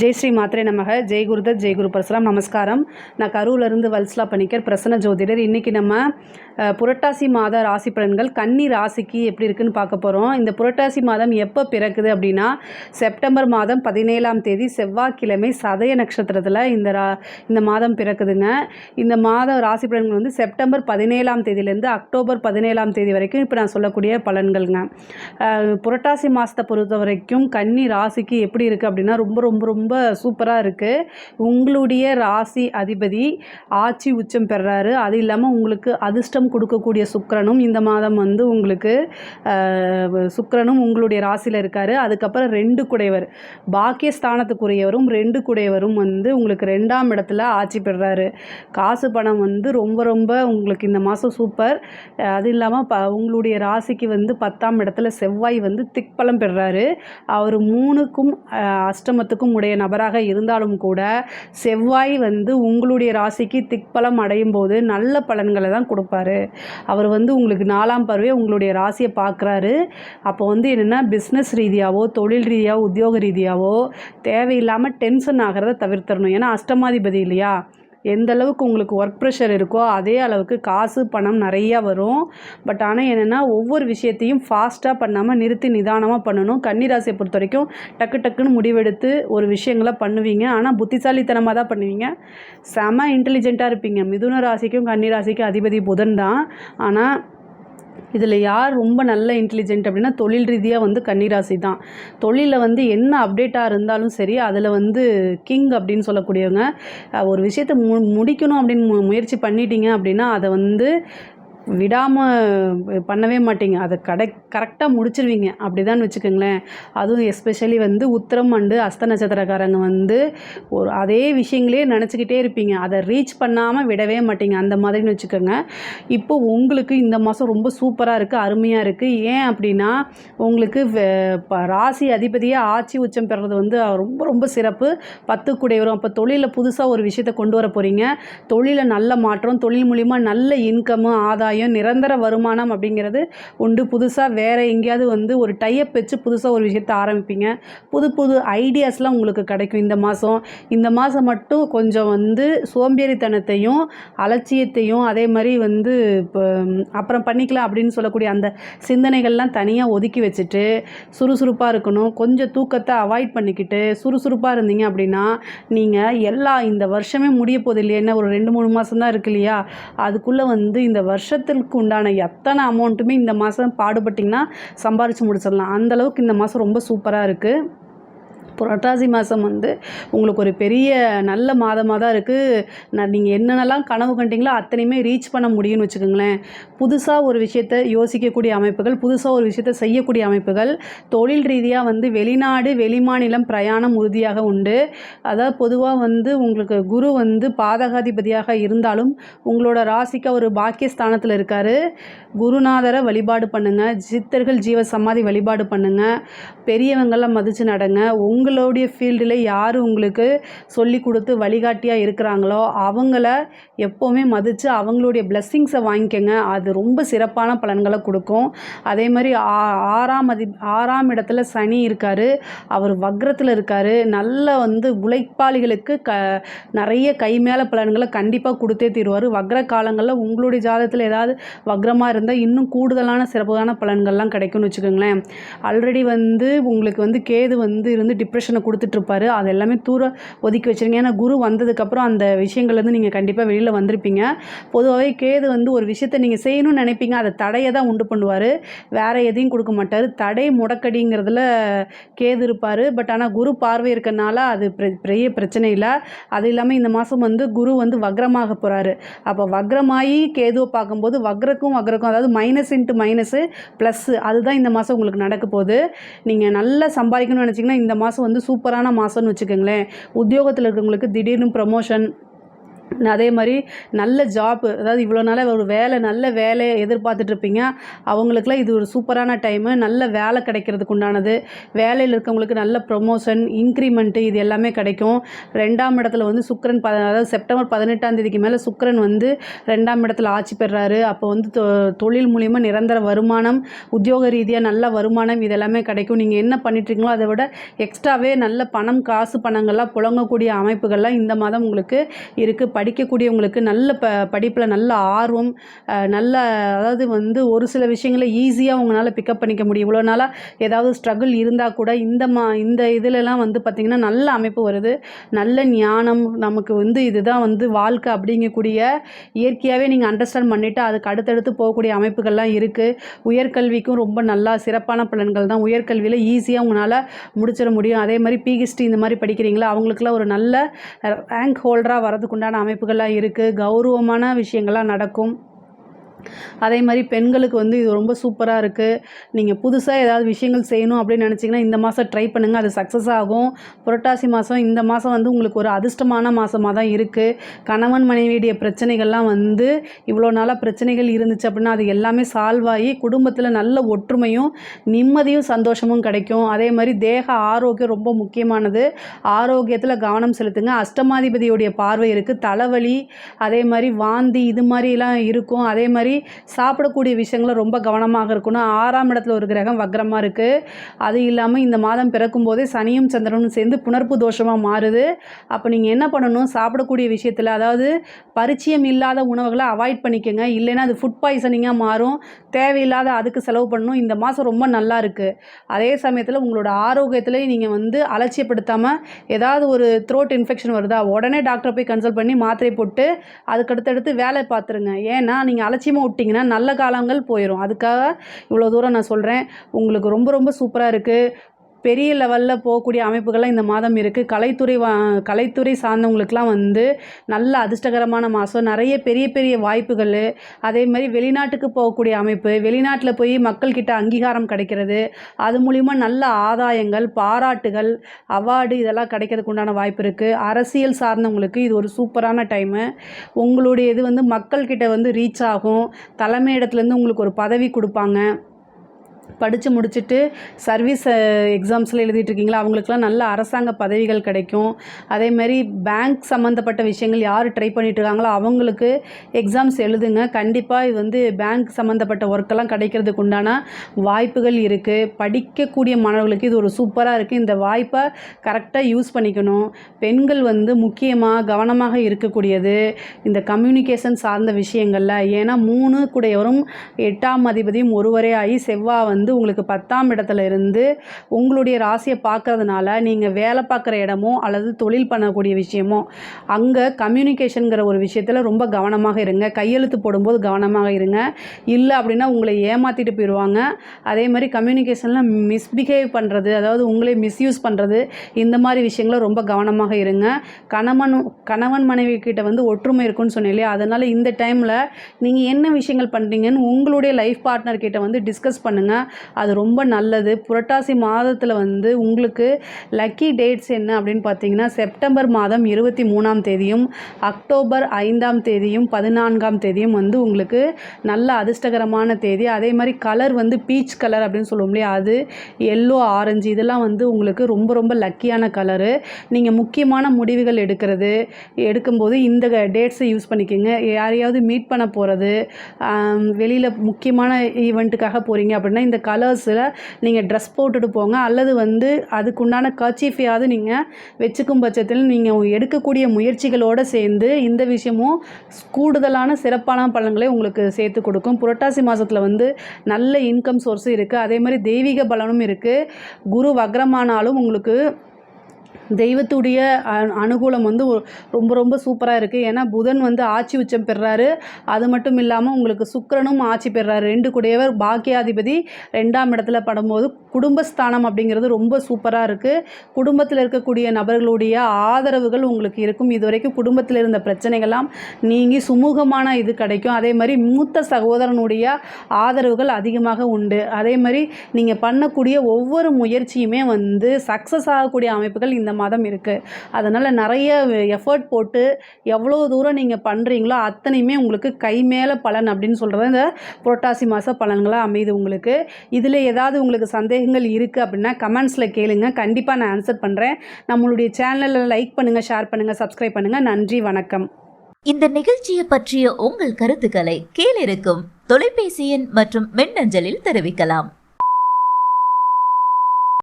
ஜெய் ஸ்ரீ மாத்ரே நமக. ஜெய் குருதத் ஜெய் குரு பரசுராம். நமஸ்காரம். நான் கரூர்லேருந்து வல்ஸ்லா பணிக்கர் பிரசன்ன ஜோதிடர். இன்றைக்கி நம்ம புரட்டாசி மாத ராசி பலன்கள் கன்னி ராசிக்கு எப்படி இருக்குன்னு பார்க்க போகிறோம் இந்த புரட்டாசி மாதம் எப்போ பிறக்குது அப்படின்னா செப்டம்பர் மாதம் பதினேழாம் தேதி செவ்வாய்க்கிழமை சதய நட்சத்திரத்தில் இந்த ரா இந்த மாதம் பிறக்குதுங்க. இந்த மாத ராசி பலன்கள் வந்து செப்டம்பர் பதினேழாம் தேதியிலேருந்து அக்டோபர் பதினேழாம் தேதி வரைக்கும் இப்போ நான் சொல்லக்கூடிய பலன்கள்ங்க. புரட்டாசி மாதத்தை பொறுத்த வரைக்கும் கன்னி ராசிக்கு எப்படி இருக்குது அப்படின்னா ரொம்ப ரொம்ப ரொம்ப ரொம்ப சூப்பராக இருக்குது உங்களுடைய ராசி அதிபதி ஆட்சி உச்சம் பெறாரு. அது இல்லாமல் உங்களுக்கு அதிர்ஷ்டம் கொடுக்கக்கூடிய சுக்கரனும் இந்த மாதம் வந்து உங்களுக்கு சுக்கரனும் உங்களுடைய ராசியில் இருக்கார். அதுக்கப்புறம் ரெண்டு குடைவர் பாக்கியஸ்தானத்துக்குரியவரும் ரெண்டு குடையவரும் வந்து உங்களுக்கு ரெண்டாம் இடத்துல ஆட்சி பெறாரு. காசு பணம் வந்து ரொம்ப ரொம்ப உங்களுக்கு இந்த மாதம் சூப்பர். அது இல்லாமல் ப உங்களுடைய ராசிக்கு வந்து பத்தாம் இடத்துல செவ்வாய் வந்து திக்பலம் பெறாரு. அவர் மூணுக்கும் அஷ்டமத்துக்கும் உடைய நபராக இருந்தாலும் கூட செவ்வாய் வந்து உங்களுடைய ராசிக்கு திக்பலம் அடையும் போது நல்ல பலன்களை தான் கொடுப்பாரு. அவர் வந்து உங்களுக்கு நாலாம் பருவே உங்களுடைய ராசியை பார்க்குறாரு. அப்போ வந்து என்னென்னா பிஸ்னஸ் ரீதியாகவோ தொழில் ரீதியாகவோ உத்தியோக ரீதியாகவோ தேவையில்லாமல் டென்ஷன் ஆகிறத தவிர்த்தரணும் ஏன்னா அஷ்டமாதிபதி இல்லையா? எந்த அளவுக்கு உங்களுக்கு ஒர்க் ப்ரெஷர் இருக்கோ அதே அளவுக்கு காசு பணம் நிறையா வரும். பட் ஆனால் என்னென்னா ஒவ்வொரு விஷயத்தையும் ஃபாஸ்ட்டாக பண்ணாமல் நிறுத்தி நிதானமாக பண்ணணும். கன்னிராசியை பொறுத்த வரைக்கும் டக்கு டக்குன்னு முடிவெடுத்து ஒரு விஷயங்களை பண்ணுவீங்க. ஆனால் புத்திசாலித்தனமாக தான் பண்ணுவீங்க. செம இன்டெலிஜென்ட்டாக இருப்பீங்க. மிதுன ராசிக்கும் கன்னிராசிக்கும் அதிபதி புதன் தான். ஆனால் இதில் யார் ரொம்ப நல்ல இன்டெலிஜென்ட் அப்படின்னா தொழில் ரீதியாக வந்து கன்னிராசி தான். தொழிலில் வந்து என்ன அப்டேட்டாக இருந்தாலும் சரி அதில் வந்து கிங் அப்படின்னு சொல்லக்கூடியவங்க ஒரு விஷயத்தை மு முடிக்கணும் அப்படின்னு மு முயற்சி பண்ணிட்டீங்க அப்படின்னா அதை வந்து விடாமல் பண்ணவே மாட்டீங்க. அதை கடை கரெக்டாக முடிச்சிருவீங்க. அப்படி தான் வச்சுக்கோங்களேன். அதுவும் எஸ்பெஷலி வந்து உத்திரம் அண்டு அஸ்த நட்சத்திரக்காரங்க வந்து ஒரு அதே விஷயங்களே நினச்சிக்கிட்டே இருப்பீங்க. அதை ரீச் பண்ணாமல் விடவே மாட்டீங்க. அந்த மாதிரின்னு வச்சுக்கோங்க. இப்போ உங்களுக்கு இந்த மாதம் ரொம்ப சூப்பராக இருக்குது அருமையாக இருக்குது ஏன் அப்படின்னா உங்களுக்கு ப- ராசி அதிபதியாக ஆட்சி உச்சம் பெறுறது வந்து ரொம்ப ரொம்ப சிறப்பு. பத்து கூடை வரும் அப்போ தொழிலில் புதுசாக ஒரு விஷயத்தை கொண்டு வர போகிறீங்க தொழிலில் நல்ல மாற்றம் தொழில் மூலிமா நல்ல இன்கம்மு ஆதாயம் நிரந்தர வருமானம் அப்படிங்கிறது உண்டு. புதுசாக வேறு எங்கேயாவது வந்து ஒரு டைப் வச்சு புதுசாக ஒரு விஷயத்தை ஆரம்பிப்பீங்க. புது புது ஐடியாஸ்லாம் உங்களுக்கு கிடைக்கும் இந்த மாதம் இந்த மாதம் மட்டும் கொஞ்சம் வந்து சோம்பேறித்தனத்தையும் அலட்சியத்தையும் அதே மாதிரி வந்து இப்போ அப்புறம் பண்ணிக்கலாம் அப்படின்னு சொல்லக்கூடிய அந்த சிந்தனைகள்லாம் தனியாக ஒதுக்கி வச்சுட்டு சுறுசுறுப்பாக இருக்கணும். கொஞ்சம் தூக்கத்தை அவாய்ட் பண்ணிக்கிட்டு சுறுசுறுப்பாக இருந்தீங்க அப்படின்னா நீங்கள் எல்லா இந்த வருஷமே முடிய போகுது இல்லையா? என்ன ஒரு ரெண்டு மூணு மாதம் தான் இருக்கு இல்லையா? அதுக்குள்ளே வந்து இந்த குடும்பத்திற்கு உண்டான எத்தனை அமௌண்ட்டுமே இந்த மாதம் பாடுபட்டிங்கன்னா சம்பாரித்து முடிச்சிடலாம். அந்தளவுக்கு இந்த மாதம் ரொம்ப சூப்பராக இருக்குது புரட்டாசி மாதம் வந்து உங்களுக்கு ஒரு பெரிய நல்ல மாதமாக தான் இருக்குது நான் நீங்கள் என்னென்னலாம் கனவு கண்டிங்களோ அத்தனையுமே ரீச் பண்ண முடியும்னு வச்சுக்கோங்களேன். புதுசாக ஒரு விஷயத்தை யோசிக்கக்கூடிய அமைப்புகள் புதுசாக ஒரு விஷயத்தை செய்யக்கூடிய அமைப்புகள் தொழில் ரீதியாக வந்து வெளிநாடு வெளிமாநிலம் பிரயாணம் உறுதியாக உண்டு. அதாவது பொதுவாக வந்து உங்களுக்கு குரு வந்து பாதகாதிபதியாக இருந்தாலும் உங்களோட ராசிக்கு ஒரு பாக்கியஸ்தானத்தில் இருக்கார். குருநாதரை வழிபாடு பண்ணுங்கள் சித்தர்கள் ஜீவ சமாதி வழிபாடு பண்ணுங்கள் பெரியவங்களாம் மதித்து நடங்க உங்களுடைய ஃபீல்டில் யார் உங்களுக்கு சொல்லி கொடுத்து வழிகாட்டியாக இருக்கிறாங்களோ அவங்கள எப்போவுமே மதித்து அவங்களுடைய பிளெஸ்ஸிங்ஸை வாங்கிக்கோங்க. அது ரொம்ப சிறப்பான பலன்களை கொடுக்கும். அதே மாதிரி ஆ- ஆறாம் அதி ஆறாம் இடத்துல சனி இருக்கார். அவர் வக்ரத்தில் இருக்கார். நல்ல வந்து உழைப்பாளிகளுக்கு க நிறைய கை மேலே பலன்களை கண்டிப்பாக கொடுத்தே தீருவார். வக்ர காலங்களில் உங்களுடைய ஜாதகத்தில் ஏதாவது வக்ரமாக இருந்தால் இன்னும் கூடுதலான சிறப்பான பலன்கள்லாம் கிடைக்கும்னு வச்சுக்கோங்களேன். ஆல்ரெடி வந்து உங்களுக்கு வந்து கேது வந்து இருந்து டிப்ரெஷனை கொடுத்துட்ருப்பாரு அது எல்லாமே தூர ஒதுக்கி வச்சிருங்க. ஏன்னா குரு வந்ததுக்கப்புறம் அந்த விஷயங்கள்லேருந்து நீங்கள் கண்டிப்பாக வெளியில் வந்திருப்பீங்க. பொதுவாகவே கேது வந்து ஒரு விஷயத்தை நீங்கள் செய்யணும்னு நினைப்பீங்க. அதை தடையை தான் உண்டு பண்ணுவார். வேறு எதையும் கொடுக்க மாட்டார். தடை முடக்கடிங்கிறதுல கேது இருப்பார். பட் ஆனால் குரு பார்வை இருக்கனால அது பெரிய பிரச்சனை இல்லை. அது இல்லாமல் இந்த மாதம் வந்து குரு வந்து வக்ரமாக போகிறாரு அப்போ வக்ரமாகி கேதுவை பார்க்கும்போது வக்ரக்கும் வக்ரக்கும் அதாவது மைனஸ் இன்ட்டு மைனஸு ப்ளஸ்ஸு அதுதான் இந்த மாதம் உங்களுக்கு நடக்க போகுது. நீங்கள் நல்லா சம்பாதிக்கணும்னு நினச்சிங்கன்னா இந்த மாதம் வந்து சூப்பரான மாதம்னு வச்சுக்கோங்களேன். உத்தியோகத்தில் இருக்கிறவங்களுக்கு திடீர்னு ப்ரமோஷன் அதே மாதிரி நல்ல ஜாப்பு அதாவது இவ்வளோ நாளாக ஒரு வேலை நல்ல வேலையை எதிர்பார்த்துட்ருப்பீங்க. அவங்களுக்குலாம் இது ஒரு சூப்பரான டைமு நல்ல வேலை கிடைக்கிறதுக்கு உண்டானது. வேலையில் இருக்கவங்களுக்கு நல்ல ப்ரொமோஷன் இன்க்ரிமெண்ட்டு இது எல்லாமே கிடைக்கும். ரெண்டாம் இடத்துல வந்து சுக்கரன் ப அதாவது செப்டம்பர் பதினெட்டாம் தேதிக்கு மேலே சுக்கரன் வந்து ரெண்டாம் இடத்துல ஆட்சி பெறாரு. அப்போ வந்து தொ தொழில் மூலிமா நிரந்தர வருமானம் உத்தியோக ரீதியாக நல்ல வருமானம் இது எல்லாமே கிடைக்கும். நீங்கள் என்ன பண்ணிட்டுருக்கீங்களோ அதை விட எக்ஸ்ட்ராவே நல்ல பணம் காசு பணங்கள்லாம் புழங்கக்கூடிய அமைப்புகள்லாம் இந்த மாதம் உங்களுக்கு இருக்குது படிக்கக்கூடியவங்களுக்கு நல்ல ப படிப்பில் நல்ல ஆர்வம் நல்ல அதாவது வந்து ஒரு சில விஷயங்களை ஈஸியாக உங்களால் பிக்கப் பண்ணிக்க முடியும். இவ்வளோ நாளாக ஏதாவது ஸ்ட்ரகிள் இருந்தால் கூட இந்த மா இந்த இதுலலாம் வந்து பார்த்திங்கன்னா நல்ல அமைப்பு வருது. நல்ல ஞானம் நமக்கு வந்து இதுதான் வந்து வாழ்க்கை அப்படிங்கக்கூடிய இயற்கையாகவே நீங்கள் அண்டர்ஸ்டாண்ட் பண்ணிவிட்டு அதுக்கு அடுத்தடுத்து போகக்கூடிய அமைப்புகள்லாம் இருக்குது உயர்கல்விக்கும் ரொம்ப நல்லா சிறப்பான பலன்கள் தான். உயர்கல்வியில் ஈஸியாக உங்களால் முடிச்சிட முடியும். அதே மாதிரி பிஹெச்டி இந்த மாதிரி படிக்கிறீங்களா? அவங்களுக்குலாம் ஒரு நல்ல ரேங்க் ஹோல்டராக வரதுக்குண்டான அமைப்புகள்லாம் இருக்குது கௌரவமான விஷயங்கள்லாம் நடக்கும். அதே மாதிரி பெண்களுக்கு வந்து இது ரொம்ப சூப்பராக இருக்குது நீங்கள் புதுசாக ஏதாவது விஷயங்கள் செய்யணும் அப்படின்னு நினச்சிங்கன்னா இந்த மாதம் ட்ரை பண்ணுங்கள் அது சக்ஸஸ் ஆகும். புரட்டாசி மாதம் இந்த மாதம் வந்து உங்களுக்கு ஒரு அதிர்ஷ்டமான மாதமாக தான் இருக்குது கணவன் மனைவியுடைய பிரச்சனைகள்லாம் வந்து இவ்வளோ நாளாக பிரச்சனைகள் இருந்துச்சு அப்படின்னா அது எல்லாமே சால்வ் ஆகி குடும்பத்தில் நல்ல ஒற்றுமையும் நிம்மதியும் சந்தோஷமும் கிடைக்கும். அதே மாதிரி தேக ஆரோக்கியம் ரொம்ப முக்கியமானது. ஆரோக்கியத்தில் கவனம் செலுத்துங்க. அஷ்டமாதிபதியுடைய பார்வை இருக்குது தலைவலி அதே மாதிரி வாந்தி இது மாதிரிலாம் இருக்கும். அதே மாதிரி சாப்பிடக்கூடிய விஷயங்களும் ரொம்ப கவனமாக இருக்கணும். ஆறாம் இடத்துல ஒரு கிரகம் வக்ரமாக இருக்குது அது இல்லாமல் இந்த மாதம் பிறக்கும் போதே சனியும் சந்திரனும் சேர்ந்து புணர்ப்பு தோஷமாக மாறுது. அப்போ நீங்கள் என்ன பண்ணணும்? சாப்பிடக்கூடிய விஷயத்தில் அதாவது பரிச்சயம் இல்லாத உணவுகளை அவாய்ட் பண்ணிக்கோங்க. இல்லைன்னா அது ஃபுட் பாய்சனிங்காக மாறும். தேவையில்லாத அதுக்கு செலவு பண்ணணும். இந்த மாதம் ரொம்ப நல்லா இருக்குது அதே சமயத்தில் உங்களோட ஆரோக்கியத்தில் நீங்கள் வந்து அலட்சியப்படுத்தாமல் ஏதாவது ஒரு த்ரோட் இன்ஃபெக்ஷன் வருதா? உடனே டாக்டரை போய் கன்சல்ட் பண்ணி மாத்திரை போட்டு அதுக்கடுத்தடுத்து வேலை பார்த்துருங்க. ஏன்னா நீங்கள் அலட்சியமாக விட்டிங்கன்னா நல்ல காலங்கள் போயிடும் அதுக்காக இவ்வளோ தூரம் நான் சொல்கிறேன் உங்களுக்கு ரொம்ப ரொம்ப சூப்பராக இருக்குது பெரிய லெவலில் போகக்கூடிய அமைப்புகள்லாம் இந்த மாதம் இருக்குது கலைத்துறை வா கலைத்துறை சார்ந்தவங்களுக்குலாம் வந்து நல்ல அதிர்ஷ்டகரமான மாதம் நிறைய பெரிய பெரிய வாய்ப்புகள். அதே மாதிரி வெளிநாட்டுக்கு போகக்கூடிய அமைப்பு. வெளிநாட்டில் போய் மக்கள்கிட்ட அங்கீகாரம் கிடைக்கிறது. அது மூலிமா நல்ல ஆதாயங்கள் பாராட்டுகள் அவார்டு இதெல்லாம் கிடைக்கிறதுக்கு உண்டான வாய்ப்பு இருக்குது அரசியல் சார்ந்தவங்களுக்கு இது ஒரு சூப்பரான டைமு உங்களுடைய இது வந்து மக்கள்கிட்ட வந்து ரீச் ஆகும். தலைமை இடத்துலேருந்து உங்களுக்கு ஒரு பதவி கொடுப்பாங்க. படித்து முடிச்சுட்டு சர்வீஸ் எக்ஸாம்ஸில் எழுதிட்டுருக்கீங்களா? அவங்களுக்குலாம் நல்ல அரசாங்க பதவிகள் கிடைக்கும். அதே மாதிரி பேங்க் சம்மந்தப்பட்ட விஷயங்கள் யார் ட்ரை பண்ணிட்டு இருக்காங்களோ அவங்களுக்கு எக்ஸாம்ஸ் எழுதுங்க. கண்டிப்பாக இது வந்து பேங்க் சம்மந்தப்பட்ட ஒர்க்கெல்லாம் கிடைக்கிறதுக்கு உண்டான வாய்ப்புகள் இருக்குது படிக்கக்கூடிய மாணவர்களுக்கு இது ஒரு சூப்பராக இருக்குது இந்த வாய்ப்பை கரெக்டாக யூஸ் பண்ணிக்கணும். பெண்கள் வந்து முக்கியமாக கவனமாக இருக்கக்கூடியது இந்த கம்யூனிகேஷன் சார்ந்த விஷயங்களில். ஏன்னா மூணு கூடையவரும் எட்டாம் அதிபதியும் ஒருவரே ஆகி செவ்வாய் வந்து உங்களுக்கு பத்தாம் இடத்துல இருந்து உங்களுடைய ராசியை பார்க்கறதுனால நீங்கள் வேலை பார்க்குற இடமோ அல்லது தொழில் பண்ணக்கூடிய விஷயமோ அங்கே கம்யூனிகேஷனுங்கிற ஒரு விஷயத்தில் ரொம்ப கவனமாக இருங்க. கையெழுத்து போடும்போது கவனமாக இருங்க. இல்லை அப்படின்னா உங்களை ஏமாற்றிட்டு போயிடுவாங்க அதே மாதிரி கம்யூனிகேஷனில் மிஸ்பிஹேவ் பண்ணுறது அதாவது உங்களை மிஸ்யூஸ் பண்ணுறது இந்த மாதிரி விஷயங்கள ரொம்ப கவனமாக இருங்க. கணவன் கணவன் மனைவி கிட்ட வந்து ஒற்றுமை இருக்குன்னு சொன்னேன் இல்லையா? அதனால் இந்த டைமில் நீங்கள் என்ன விஷயங்கள் பண்ணுறீங்கன்னு உங்களுடைய லைஃப் பார்ட்னர் கிட்ட வந்து டிஸ்கஸ் பண்ணுங்கள் அது ரொம்ப நல்லது. புரட்டாசி மாதத்தில் வந்து உங்களுக்கு லக்கி டேட்ஸ் என்ன அப்படின்னு பார்த்தீங்கன்னா செப்டம்பர் மாதம் இருபத்தி மூணாம் தேதியும் அக்டோபர் ஐந்தாம் தேதியும் பதினான்காம் தேதியும் வந்து உங்களுக்கு நல்ல அதிர்ஷ்டகரமான தேதி. அதே மாதிரி கலர் வந்து பீச் கலர் அப்படின்னு சொல்லுவோம் இல்லையா? அது எல்லோ ஆரஞ்சு இதெல்லாம் வந்து உங்களுக்கு ரொம்ப ரொம்ப லக்கியான கலரு நீங்கள் முக்கியமான முடிவுகள் எடுக்கிறது எடுக்கும்போது இந்த டேட்ஸை யூஸ் பண்ணிக்கோங்க. யாரையாவது மீட் பண்ண போகிறது வெளியில் முக்கியமான ஈவெண்ட்டுக்காக போகிறீங்க அப்படின்னா இந்த கலர்ஸில் நீங்கள் ட்ரெஸ் போட்டுட்டு போங்க. அல்லது வந்து அதுக்குண்டான கர்ச்சீஃபையாவது நீங்கள் வச்சுக்கும் பட்சத்தில் நீங்கள் எடுக்கக்கூடிய முயற்சிகளோடு சேர்ந்து இந்த விஷயமும் கூடுதலான சிறப்பான பலன்களை உங்களுக்கு சேர்த்து கொடுக்கும். புரட்டாசி மாதத்தில் வந்து நல்ல இன்கம் சோர்ஸும் இருக்குது அதே மாதிரி தெய்வீக பலனும் இருக்குது குரு வக்ரமானாலும் உங்களுக்கு தெய்வத்துடைய அனுகூலம் வந்து ரொம்ப ரொம்ப சூப்பராக இருக்குது ஏன்னா புதன் வந்து ஆட்சி உச்சம் பெறுறாரு அது மட்டும் இல்லாமல் உங்களுக்கு சுக்கரனும் ஆட்சி பெறாரு. ரெண்டு கூடையவர் பாக்கியாதிபதி ரெண்டாம் இடத்துல படும்போது குடும்பஸ்தானம் அப்படிங்கிறது ரொம்ப சூப்பராக இருக்குது குடும்பத்தில் இருக்கக்கூடிய நபர்களுடைய ஆதரவுகள் உங்களுக்கு இருக்கும். இது வரைக்கும் குடும்பத்தில் இருந்த பிரச்சனைகள்லாம் நீங்கி சுமூகமான இது கிடைக்கும். அதே மாதிரி மூத்த சகோதரனுடைய ஆதரவுகள் அதிகமாக உண்டு. அதே மாதிரி நீங்கள் பண்ணக்கூடிய ஒவ்வொரு முயற்சியுமே வந்து சக்ஸஸ் ஆகக்கூடிய அமைப்புகள் இந்த மாதம் இருக்குது அதனால் நிறைய எஃபர்ட் போட்டு எவ்வளோ தூரம் நீங்கள் பண்ணுறீங்களோ அத்தனையுமே உங்களுக்கு கை மேலே பலன் அப்படின்னு சொல்கிறது இந்த புரட்டாசி மாத பலன்களாக அமையுது உங்களுக்கு. இதில் ஏதாவது உங்களுக்கு சந்தேகங்கள் இருக்குது அப்படின்னா கமெண்ட்ஸில் கேளுங்க. கண்டிப்பாக நான் ஆன்சர் பண்ணுறேன் நம்மளுடைய சேனலில் லைக் பண்ணுங்கள் ஷேர் பண்ணுங்கள் சப்ஸ்கிரைப் பண்ணுங்கள் நன்றி வணக்கம். இந்த நிகழ்ச்சியை பற்றிய உங்கள் கருத்துக்களை கீழிருக்கும் தொலைபேசி எண் மற்றும் மின்னஞ்சலில் தெரிவிக்கலாம்.